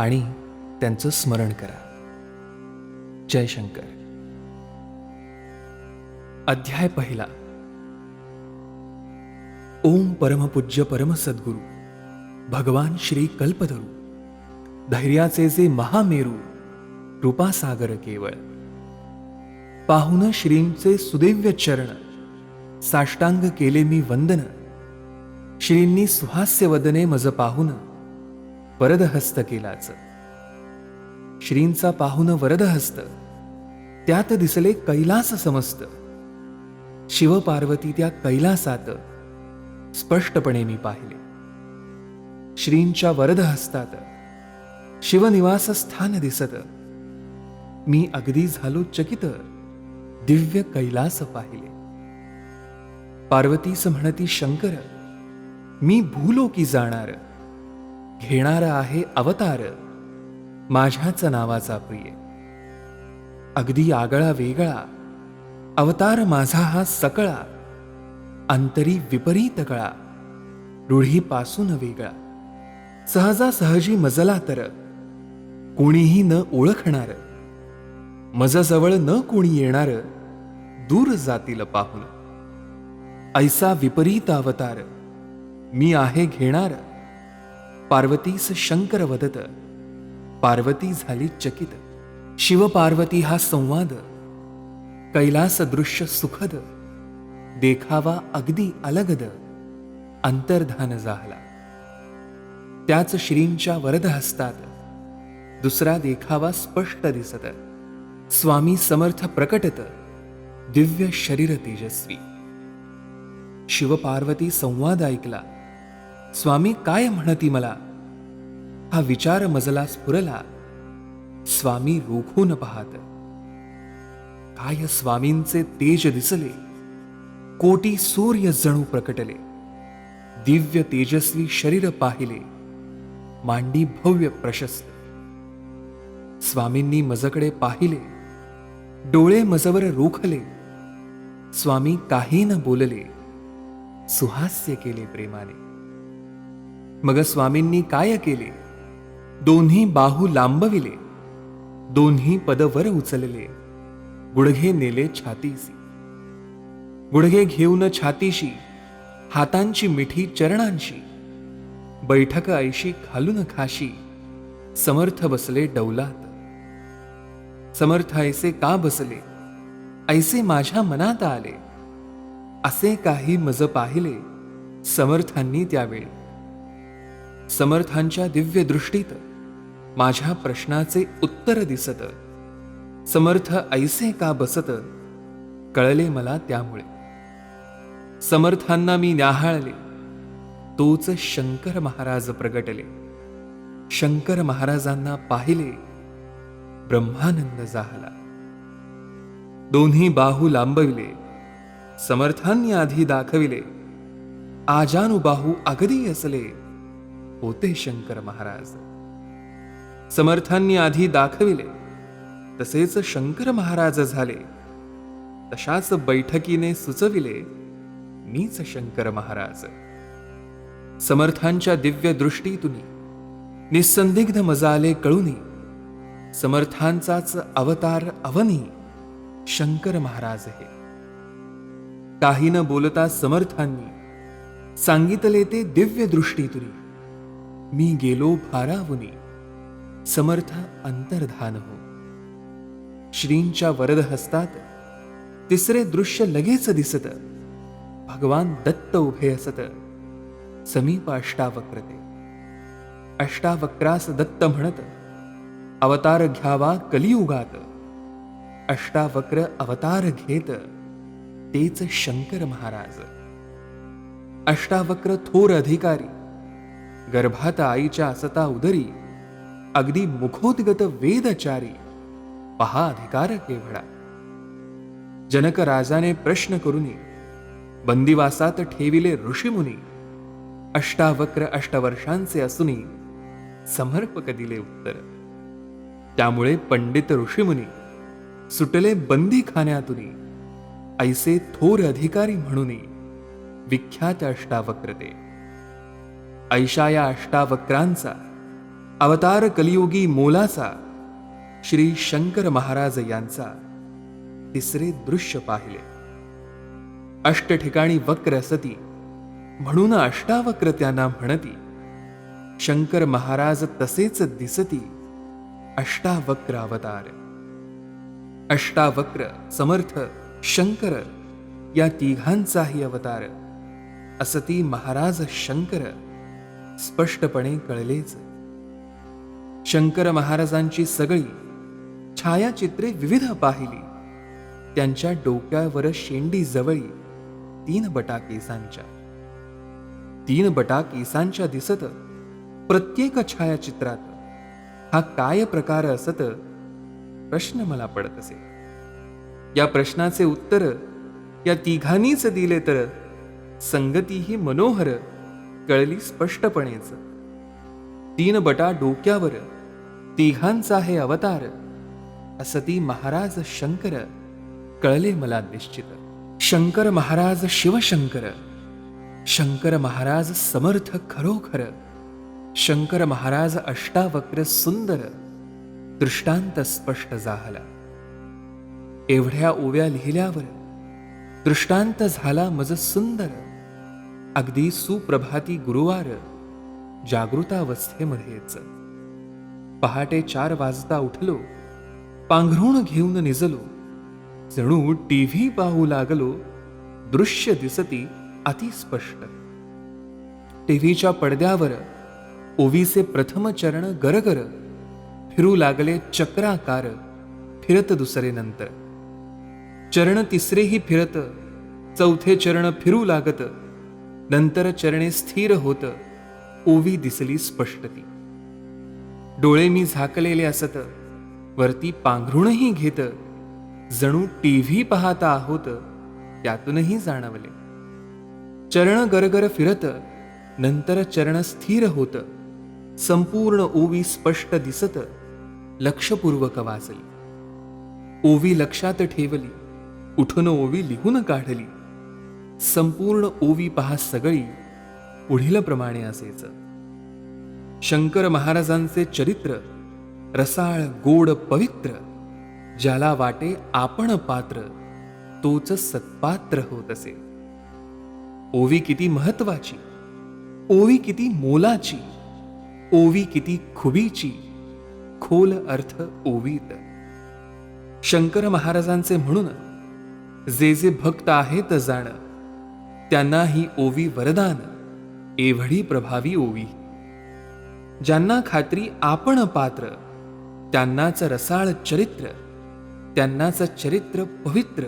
आणि त्यांचं स्मरण करा. जयशंकर अध्याय पहिला. ओम परमपूज्य परम सद्गुरु भगवान श्री कल्पधरू धैर्याचे जे महामेरू कृपासागर केवळ. पाहुन श्रींचे सुदैव्य चरण साष्टांग केले मी वंदन. श्रींनी सुहास्य वदने मज पाहुन वरदहस्त केलाच. श्रींचा पाहुन वरदहस्त. त्यात दिसले कैलास समस्त. शिवपार्वती त्या कैलासात. स्पष्टपणे मी पाहिले. श्रींच्या वरदहस्तात. शिवनिवास स्थान दिसत. मी अगदी झालो चकित. दिव्य कैलास पाहिले. पार्वतीस म्हणती शंकर मी भूलो की जाणार. घेणारा आहे अवतार. माझ्याच नावाचा प्रिय. अगदी आगळा वेगळा. अवतार माझा हा सकळा. अंतरी विपरीत कळा. रूढीपासून वेगळा. सहजासहजी मजला तर. कोणीही न ओळखणार. मजजवळ न कोणी येणार. दूर जातील पाहून. ऐसा विपरीत अवतार. मी आहे घेणार. पार्वतीस शंकर वदत. पार्वती झाली चकित. शिवपार्वती हा संवाद. कैलास दृश्य सुखद. देखावा अगदी अलगद. अंतर्धान झाला. त्याच श्रींच्या वरद हस्तात दुसरा देखावा स्पष्ट दिसत. स्वामी समर्थ प्रकटत. दिव्य शरीर तेजस्वी. शिवपार्वती संवाद ऐकला. स्वामी काय म्हणती मला? हा विचार मजला स्फुरला. स्वामी रोखून पाहत. काय स्वामींचे तेज दिसले? कोटी सूर्य जणू प्रकटले. दिव्य तेजस्वी शरीर पाहिले. मांडी भव्य प्रशस्त. स्वामींनी मजकडे पाहिले. डोळे मजवर रोखले. स्वामी काही न बोलले. सुहास्य केले प्रेमाने. मग स्वामींनी काय केले? दोन्ही बाहू लांबविले. दोन्ही पदवर उचलले. गुडघे नेले छातीसी गुडघे घेऊन छातीशी हातांची मिठी चरणांशी बैठक ऐशी घालून खाशी समर्थ बसले डौलात. समर्थ ऐसे का बसले? ऐसे माझ्या मनात आले. असे काही मज पाहिले समर्थांनी त्यावेळी. समर्थांच्या दिव्य दृष्टीत माझ्या प्रश्नाचे उत्तर दिसत. समर्थ ऐसे का बसत? कळले मला त्यामुळे. समर्थांना मी न्याहाळले. तोच शंकर महाराज प्रगटले. शंकर महाराजांना पाहिले. ब्रह्मानंद झाला. दोन्ही बाहू लांबविले. समर्थांनी आधी दाखविले. आजानुबाहू अगदी असले. होते शंकर महाराज. समर्थांनी आधी दाखविले तसेच शंकर महाराज झाले. तशाच बैठकीने सुचविले मीच शंकर महाराज. समर्थांच्या दिव्य दृष्टीतून निसंदिग्ध मजाले कळुनी समर्थांचाच अवतार अवनी शंकर महाराज हे. काही न बोलता समर्थांनी सांगितले ते दिव्य दृष्टीतून मी गेलो भारावुनी. समर्थ अंतर्धान हो श्रींच्या वरद हस्तात तिसरे दृश्य लगेच दिसत. भगवान दत्त उभे असत. समीप अष्टावक्रते अष्टावक्रास दत्त म्हणत अवतार घ्यावा कलियुगात. अष्टावक्र अवतार घेत. तेच शंकर महाराज. अष्टावक्र थोर अधिकारी गर्भात आईच्या असता उदरी अगदी मुखोद्गत वेदचारी पहा अधिकार केवळा जनक राजाने प्रश्न करुनी बंदिवासात ठेविले ऋषीमुनी अष्टावक्र अष्टवर्षांचे असूनी समर्पक दिले उत्तर. त्यामुळे पंडित ऋषीमुनी सुटले बंदी खाण्यातून ऐसे थोर अधिकारी म्हणून विख्यात अष्टावक्र ते ऐशा या अष्टावक्रांचा अवतार कलियुगी मोलाचा श्री शंकर महाराज यांचा तिसरे दृश्य पाहिले. अष्ट ठिकाणी वक्र असती म्हणून अष्टावक्र त्यांना म्हणती शंकर महाराज तसेच दिसती अष्टावक्र अवतार. अष्टावक्र समर्थ शंकर या तिघांचाही अवतार. असती महाराज शंकर स्पष्टपणे कळलेच. शंकर महाराजांची सगळी छायाचित्रे विविध पाहिली. त्यांच्या डोक्यावर शेंडी जवळी तीन बटा केसांच्या तीन बटा केसांच्या दिसत प्रत्येक छायाचित्रात हा काय प्रकार असत? प्रश्न मला पडत असे. या प्रश्नाचे उत्तर या तिघांनीच दिले तर संगतीही मनोहर कळली स्पष्टपणेच. तीन बटा डोक्यावर तिघांचा हे अवतार. असती महाराज शंकर कळले मला निश्चित. शंकर महाराज शिवशंकर शंकर महाराज समर्थ खरोखर. शंकर महाराज अष्टावक्र सुंदर दृष्टांत स्पष्ट झाला. एवढ्या ओव्या लिहिल्यावर दृष्टांत झाला मज सुंदर. अगदी सुप्रभाती गुरुवार जागृतावस्थेमध्येच. पहाटे चार वाजता उठलो पांघरुण घेऊन निजलो. जणू टीव्ही पाहू लागलो दृश्य दिसती अतिस्पष्ट. टीव्हीच्या पडद्यावर ओवीचे प्रथम चरण गरगर फिरू लागले चक्राकार फिरत दुसरे नंतर. चरण तिसरेही फिरत चौथे चरण फिरू लागत नंतर चरणे स्थिर होत ओवी दिसली स्पष्ट ती डोळे मी झाकलेले असत वरती पांघरूणही घेत जणू टीव्ही पाहता आहोत त्यातूनही जाणवले. चरण गरगर फिरत नंतर चरण स्थिर होत संपूर्ण ओवी स्पष्ट दिसत लक्षपूर्वक वाचली ओवी लक्षात ठेवली उठून ओवी लिहून काढली. संपूर्ण ओवी पहा सगळी पुढील प्रमाणे असेच शंकर महाराजांचे चरित्र रसाळ गोड पवित्र ज्याला वाटे आपण पात्र तोच सत्पात्र होत असे. ओवी किती महत्वाची ओवी किती मोलाची ओवी किती खुबीची खोल अर्थ ओवीत. शंकर महाराजांचे म्हणून जे जे भक्त आहेत जाणं त्यांना ही ओवी वरदान एवढी प्रभावी ओवी. ज्यांना खात्री आपण पात्र त्यांनाच रसाळ चरित्र त्यांनाच चरित्र पवित्र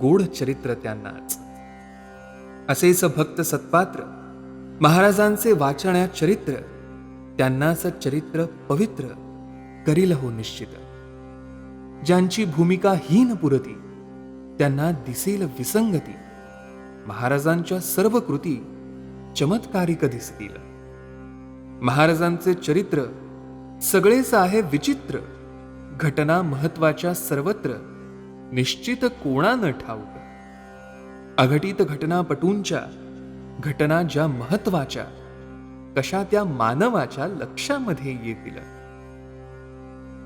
गोड चरित्र त्यांनाच. असेच भक्त सत्पात्र महाराजांचे वाचण्या चरित्र त्यांनाच चरित्र पवित्र करील हो निश्चित. ज्यांची भूमिका हीन पुरती त्यांना दिसेल विसंगती. महाराजांच्या सर्व कृती चमत्कारिक दिसतील. महाराजांचे चरित्र सगळेच आहे विचित्र घटना महत्त्वाच्या सर्वत्र निश्चित कोणानं ठाऊक? अघटित घटनापटूंच्या घटना ज्या महत्त्वाच्या कशा त्या मानवाच्या लक्षामध्ये येतील.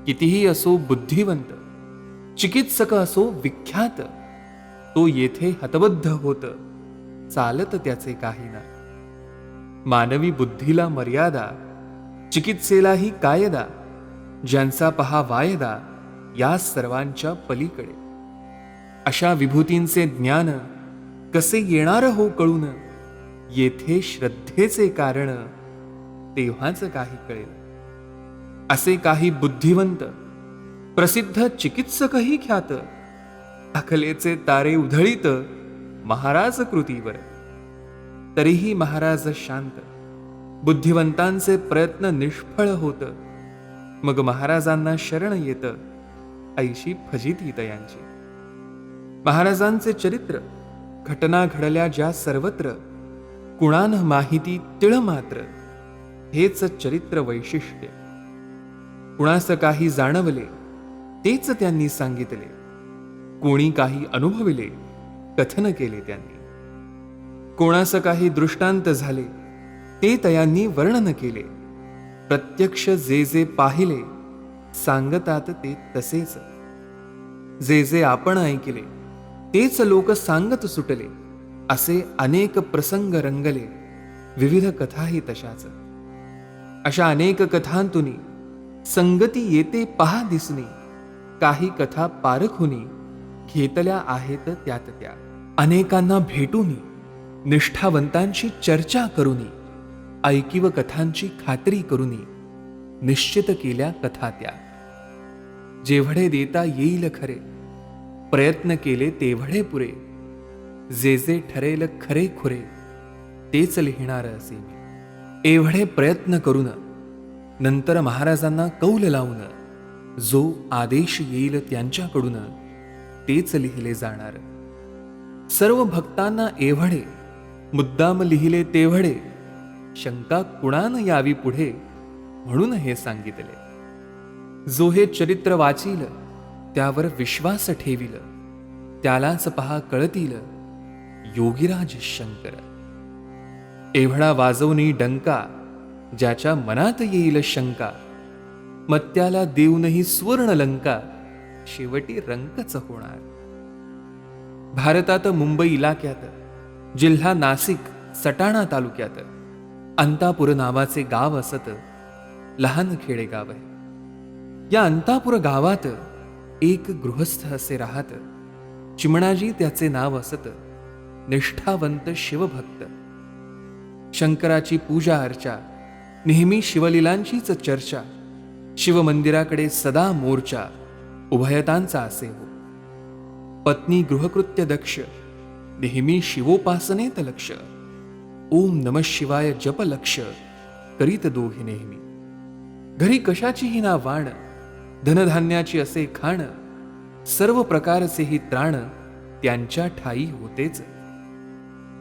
कितीही असो बुद्धिवंत चिकित्सक असो विख्यात तो येथे हतबद्ध होतं. चालत त्याचे काही ना. मानवी बुद्धीला मर्यादा चिकित्सेलाही कायदा ज्यांचा पहा वायदा या सर्वांच्या पलीकडे. अशा विभूतींचे ज्ञान कसे येणार हो कळून येथे श्रद्धेचे कारण तेव्हाच काही कळेल. असे काही बुद्धिवंत प्रसिद्ध चिकित्सकही ख्यात. अकलेचे तारे उधळीत महाराज कृतीवर. तरीही महाराज शांत. बुद्धिवंतांचे प्रयत्न निष्फळ होत. मग महाराजांना शरण येत. ऐशी फजिती तयांची. महाराजांचे चरित्र घटना घडल्या ज्या सर्वत्र कुणान माहिती तिळ मात्र हेच चरित्र वैशिष्ट्य. कुणास काही जाणवले तेच त्यांनी सांगितले. कोणी काही अनुभविले कथन केले त्यांनी. कोणास काही दृष्टांत झाले ते तयांनी वर्णन केले. प्रत्यक्ष जे जे पाहिले सांगतात ते तसेच. जे जे आपण ऐकले तेच लोक सांगत सुटले असे अनेक प्रसंग रंगले. विविध कथाही तशाच. अशा अनेक कथांतून संगती येते पहा दिसणे. काही कथा पारखुनी घेतल्या आहेत त्यात त्या. अनेकांना भेटूनी निष्ठावंतांची चर्चा करूनी ऐकिव कथांची खात्री करूनी निश्चित केल्या कथा त्या. जेवढे देता येईल खरे प्रयत्न केले तेवढे पुरे. जे जे ठरेल खरे खुरे तेच लिहिणार असे एवढे प्रयत्न करून नंतर महाराजांना कौल लावून जो आदेश येईल त्यांच्याकडून तेच लिहिले जाणार. सर्व भक्तांना एवढे मुद्दाम लिहिले तेवढे शंका कुणान यावी पुढे म्हणून हे सांगितले. जो हे चरित्र वाचील त्यावर विश्वास ठेविल त्यालाच पहा कळतील योगीराज शंकर. एवढा वाजवणी डंका ज्याच्या मनात येईल शंका मत्याला देऊनही सुवर्ण लंका शेवटी रंकच होणार. भारतात मुंबई इलाक्यात जिल्हा नाशिक सटाणा तालुक्यात. अंतापूर नावाचे गाव असत लहान खेडेगाव आहे. या अंतापूर गावात एक गृहस्थ असे राहत चिमणाजी त्याचे नाव असत निष्ठावंत शिवभक्त. शंकराची पूजा अर्चा नेहमी शिवलीलांचीच चर्चा शिवमंदिराकडे सदा मोर्चा उभयतांचा असे हो पत्नी गृहकृत्य दक्ष नेहमी शिवोपासनेत लक्ष ओम नम शिवाय जप लक्ष करीत दोघे नेहमी. घरी कशाचीही ना वाण धनधान्याची असे खाण सर्व प्रकारचेही त्राण त्यांच्या ठाई होतेच.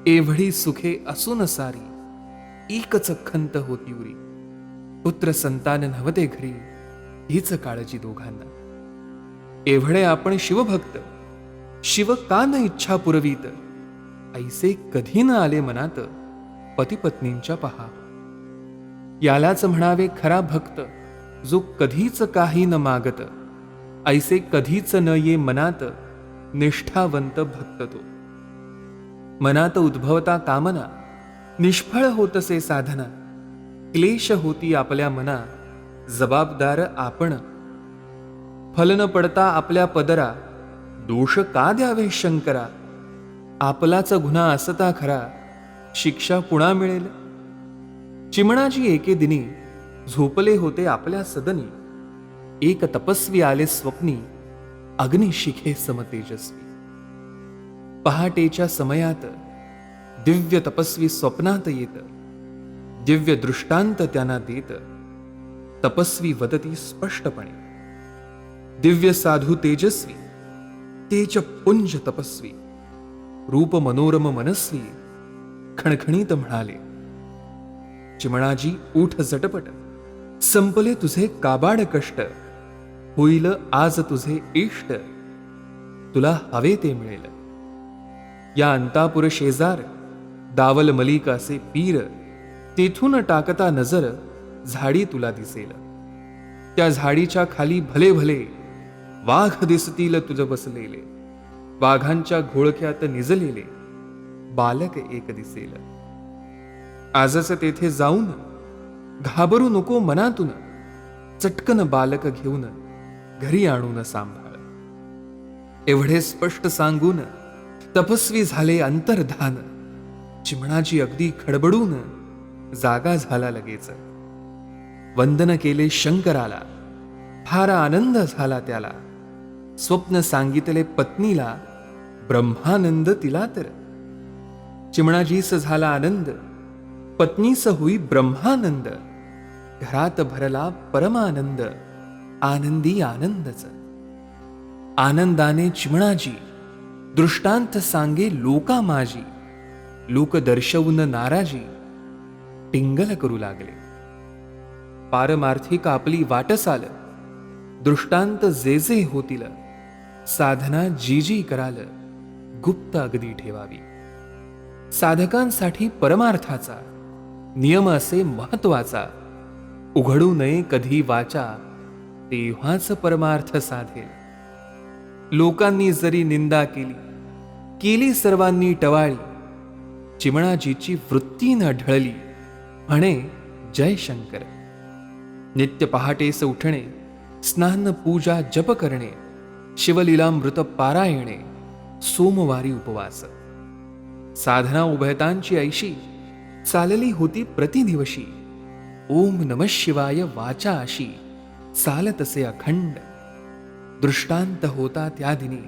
एवढी सुखे असून सारी एकच खंत होती उरी. पुत्र संतान नव्हते घरी हीच काळजी दोघांना. एवढे आपण शिवभक्त शिव का न इच्छा पुरवीत. ऐसे कधी न आले मनात पतिपत्नींच्या पहा. यालाच म्हणावे खरा भक्त जो कधीच काही न मागत. ऐसे कधीच न ये मनात निष्ठावंत भक्त तो. मनात उद्भवता कामना निष्फळ होतसे साधना. क्लेश होती आपल्या मना जबाबदार आपण. फल न पडता आपल्या पदरा दोष का द्यावे शंकरा? आपलाच गुन्हा असता खरा. शिक्षा पुन्हा मिळेल. चिमणाजी एके दिनी झोपले होते आपल्या सदनी. एक तपस्वी आले स्वप्नी अग्निशिखे समतेजस्वी. पहाटेच्या समयात दिव्य तपस्वी स्वप्नात येत दिव्य दृष्टांत त्यांना देत तपस्वी वदती स्पष्टपणे. दिव्य साधू तेजस्वी तेच पुंज तपस्वी. रूप मनोरम मनस्वी. खणखणीत म्हणाले चिमणाजी उठ झटपट. संपले तुझे काबाड कष्ट. होईल आज तुझे इष्ट. तुला हवे ते मिळेल. या अंतापुर शेजार दावल मलिकासे पीर तेथून टाकता नजर झाडी तुला दिसेल. त्या झाडीच्या खाली भले भले वाघ दिसतील तुझ बसलेले. वाघांच्या घोळक्यात निजलेले. बालक एक दिसेल. आजच तेथे जाऊन घाबरू नको मनातून. चटकन बालक घेऊन घरी आणून सांभाळ. एवढे स्पष्ट सांगून तपस्वी झाले अंतर्धान. चिमणाची अगदी खडबडून जागा झाला लगेच. वंदन केले शंकराला. फार आनंद झाला त्याला. स्वप्न सांगितले पत्नीला ब्रह्मानंद तिला तर. चिमणाजीस झाला आनंद पत्नीस होई ब्रह्मानंद. घरात भरला परमानंद आनंदी आनंदच. आनंदाने चिमणाजी दृष्टांत सांगे लोका माझी लोक दर्शवून नाराजी टिंगल करू लागले. पारमार्थिक आपली वाटसाल दृष्टांत जे जे होतील. साधना जी जी कराल गुप्त अगदी ठेवावी. साधकांसाठी परमार्थाचा नियम असे महत्त्वाचा उघडू नये कधी वाचा तेव्हाच परमार्थ साधेल. लोकांनी जरी निंदा केली केली सर्वांनी टवाळी चिमणाजीची वृत्ती न ढळली म्हणे जय शंकर. नित्य पहाटेस उठणे स्नान पूजा जप करणे शिवलीलामृत पारायणे सोमवारी उपवास. साधना उभयतांची ऐशी चालली होती प्रतिदिवशी. ओम नम शिवाय वाचा अशी चालतसे अखंड. दृष्टांत होता त्या दिनी.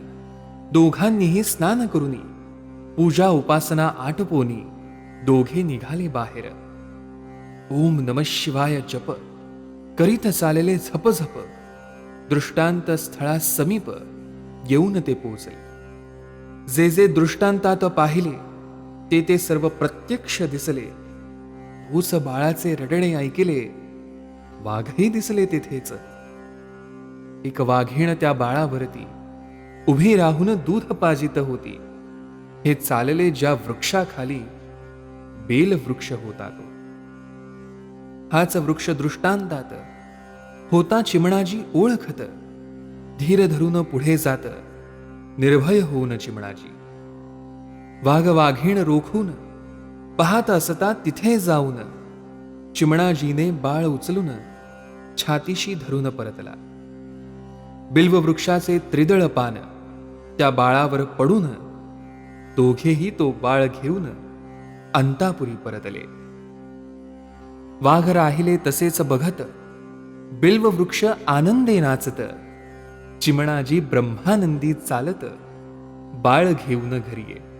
दोघांनीही स्नान करुनी. पूजा उपासना आटपोनी. दोघे निघाले बाहेर. ओम नम शिवाय जप. करीत चालले झप झप दृष्टांत स्थळा समीप येऊन ते पोचले जे जे दृष्टांतात पाहिले ते ते सर्व प्रत्यक्ष दिसले. ऊस बाळाचे रडणे ऐकले वाघही दिसले तेथेच. एक वाघीण त्या बाळावरती उभी राहून दूध पाजित होती. हे चालले ज्या वृक्षाखाली बेल वृक्ष होता तो. हाच वृक्ष दृष्टांतात होता चिमणाजी ओळखत. धीर धरून पुढे जात. निर्भय होऊन चिमणाजी. वाघ वाघीण रोखून. पाहत असता तिथे जाऊन. चिमणाजीने बाळ उचलून छातीशी धरून परतला. बिल्व वृक्षाचे त्रिदळ पान. त्या बाळावर पडून दोघेही तो बाळ घेऊन अंतापुरी परतले. वाघ राहिले तसेच बघत. बिल्व वृक्ष आनंदे नाचत. चिमणाजी ब्रह्मानंदी चालत बाळ घेऊन घरी ये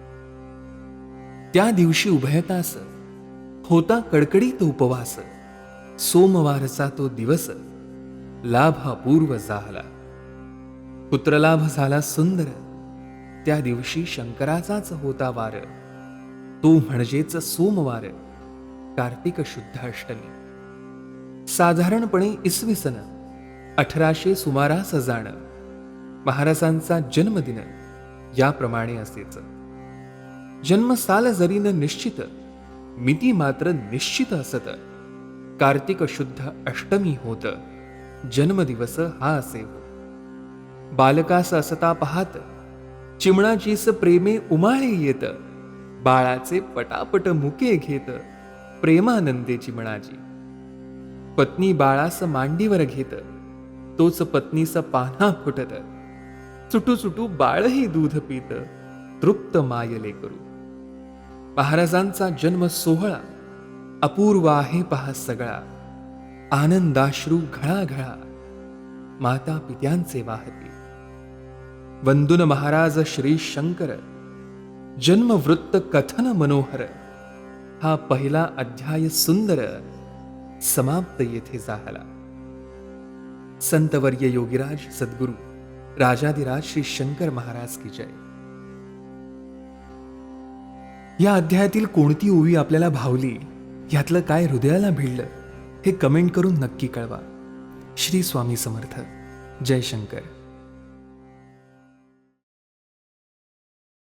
त्या दिवशी उभयतास होता कडकडीत उपवास. सोमवारचा तो दिवस लाभ अपूर्व झाला. पुत्रलाभ झाला सुंदर. त्या दिवशी शंकराचाच होता वार. तो म्हणजेच सोमवार कार्तिक शुद्ध अष्टमी साधारणपणे इसवी सन अठराशे सुमारास जाणं. महाराजांचा जन्मदिन याप्रमाणे असेच जन्मसाल जरी न निश्चित मिती मात्र निश्चित असत. कार्तिक शुद्ध अष्टमी होत जन्मदिवस हा असे हो बालकास असता पाहत चिमणाचीस प्रेमे उमाळे येत. बाळाचे पटापट मुके घेत प्रेमानंदे चिमणाजी. पत्नी बाळास मांडीवर घेत. तोच पत्नीस पान्हा फुटत. चुटू चुटू बाळही दूध पित. तृप्त मायले करू. महाराजांचा जन्म सोहळा. अपूर्व आहे पहा सगळा. आनंदाश्रू घळाघळा. माता पित्यांचे वाहते. वंदुन महाराज श्री शंकर. जन्मवृत्त कथन मनोहर. हा पहिला अध्याय सुंदर. समाप्त येथे झाला. संतवर्य योगीराज सद्गुरू राजाधिराज श्री शंकर महाराज की जय. या अध्यायातील कोणती ओवी आपल्याला भावली यातलं काय हृदयाला भिडलं हे कमेंट करून नक्की कळवा. श्री स्वामी समर्थ. जय शंकर.